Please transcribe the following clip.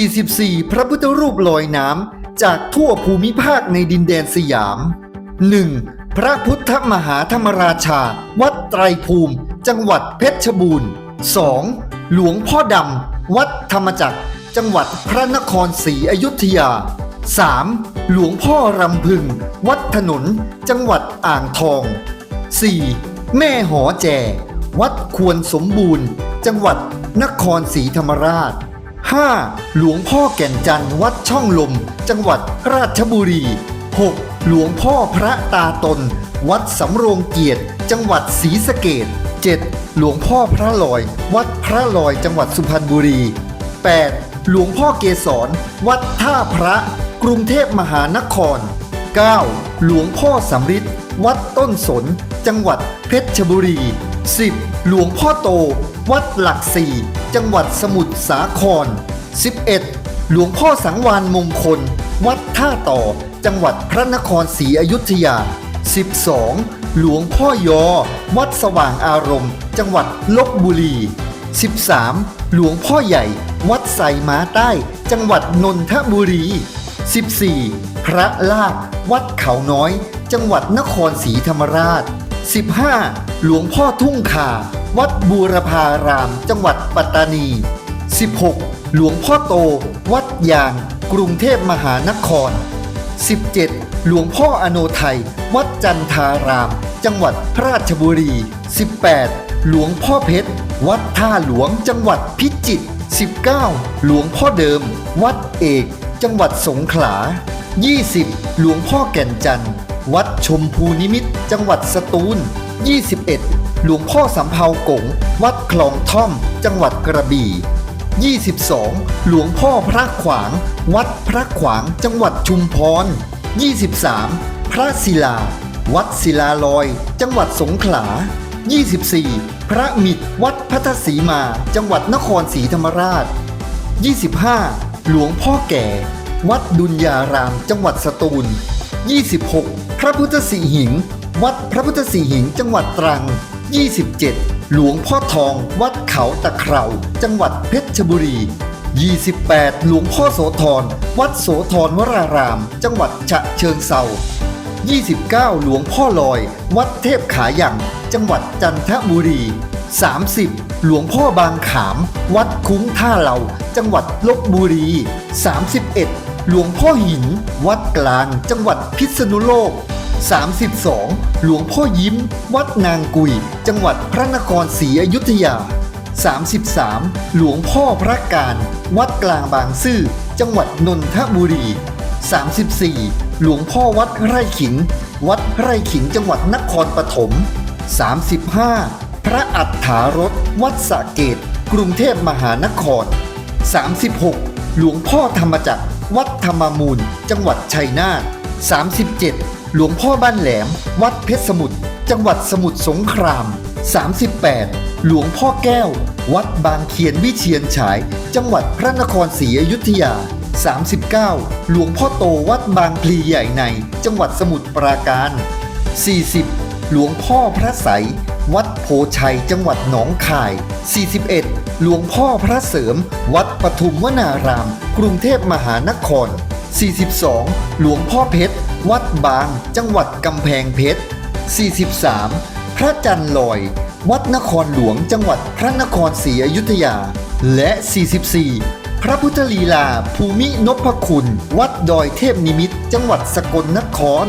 44 พระพุทธรูปลอยน้ำจากทั่วภูมิภาคในดินแดนสยาม 1. พระพุทธมหาธรรมราชา วัดไตรภูมิ จังหวัดเพชรบูรณ์ 2. หลวงพ่อดำ วัดธรรมจักร จังหวัดพระนครศรีอยุธยา 3. หลวงพ่อรำพึง วัดถนน จังหวัดอ่างทอง 4. แม่หอแจ วัดควรสมบูรณ์ จังหวัดนครศรีธรรมราช 5. หลวงพ่อแก่นจันทร์วัดช่องลม จังหวัดราชบุรี 6. หลวงพ่อพระตาตน วัดสำโรงเกียรติ จังหวัดศรีสะเกด 7. หลวงพ่อพระลอย วัดพระลอยจังหวัดสุพรรณบุรี 8. หลวงพ่อเกศร วัดท่าพระ กรุงเทพมหานคร 9. หลวงพ่อสำริดวัดต้นสน จังหวัดเพชรบุรี 10. หลวงพ่อโต วัดหลักสี่จังหวัดสมุทรสาคร 11. หลวงพ่อสังวานมงคล วัดท่าต่อ จังหวัดพระนครศรีอยุธยา 12. หลวงพ่อยอ วัดสว่างอารมณ์ จังหวัดลบบุรี 13. หลวงพ่อใหญ่ วัดไสม้าใต้ จังหวัดนนทบุรี 14. พระลาดวัดเขาน้อย จังหวัดนครศรีธรรมราช 15. หลวงพ่อทุ่งคา วัดบูรพาราม จังหวัดปัตตานี 16. หลวงพ่อโต วัดยาง กรุงเทพมหานคร 17. หลวงพ่ออโนไทย วัดจันทาราม จังหวัดราชบุรี 18. หลวงพ่อเพชร วัดท่าหลวงจังหวัดพิจิตร 19. หลวงพ่อเดิม วัดเอก จังหวัดสงขลา 20. หลวงพ่อแก่นจันทร์ วัดชมพูนิมิตร จังหวัดสตูล 21. หลวงพ่อสำเภากงวัดคลองท่อม จังหวัดกระบี่ 22. หลวงพ่อพระขวาง วัดพระขวาง จังหวัดชุมพร 23. พระศิลา วัดศิลาลอย จังหวัดสงขลา 24. พระมิตรวัดพัทศรีมา จังหวัดนครศรีธรรมราช 25. หลวงพ่อแก่ วัดดุลยาราม จังหวัดสตูล 26. พระพุทธสีหิง วัดพระพุทธสีหิง จังหวัดตรัง 27. หลวงพ่อทองวัดเขาตะเคราจังหวัดเพชรบุรี 28. หลวงพ่อโสธรวัดโสธรวราราม จังหวัดฉะเชิงเซา29 หลวงพ่อลอย วัดเทพขายังจังหวัดจันทบุรี 30. หลวงพ่อบางขาม วัดคุ้งท่าเหลาจังหวัดลบบุรี 31. หลวงพ่อหิน วัดกลาง จังหวัดพิษณุโลก 32. หลวงพ่อยิ้ม วัดนางกุย จังหวัดพระนครศรีอยุธยา 33. หลวงพ่อพระการ วัดกลางบางซื่อ จังหวัดนนทบุรี 34. หลวงพ่อวัดไร่ขิง วัดไร่ขิงจังหวัดนครปฐม 35. พระอัฏฐารถวัดสะเกดกรุงเทพมหานคร 36. หลวงพ่อธรรมจักร วัดธรรมมูล จังหวัดชัยนาท 37. หลวงพ่อบ้านแหลม วัดเพชรสมุทร จังหวัดสมุทรสงคราม 38. หลวงพ่อแก้ว วัดบางเขียนวิเชียนฉาย จังหวัดพระนครศรีอยุธยา 39. หลวงพ่อโตวัดบางพลีใหญ่ใน จังหวัดสมุทรปราการ 40. หลวงพ่อพระไสวัดโพชัย จังหวัดหนองคาย 41. หลวงพ่อพระเสริม วัดปทุมวนาราม กรุงเทพมหานคร 42. หลวงพ่อเพชร วัดบาง จังหวัดกำแพงเพชร 43. พระจันทร์ลอย วัดนครหลวงจังหวัดพระนครศรีอยุธยา และ 44 พระพุทธลีลา ภูมินพคุณ วัดดอยเทพนิมิตร จังหวัดสกลนคร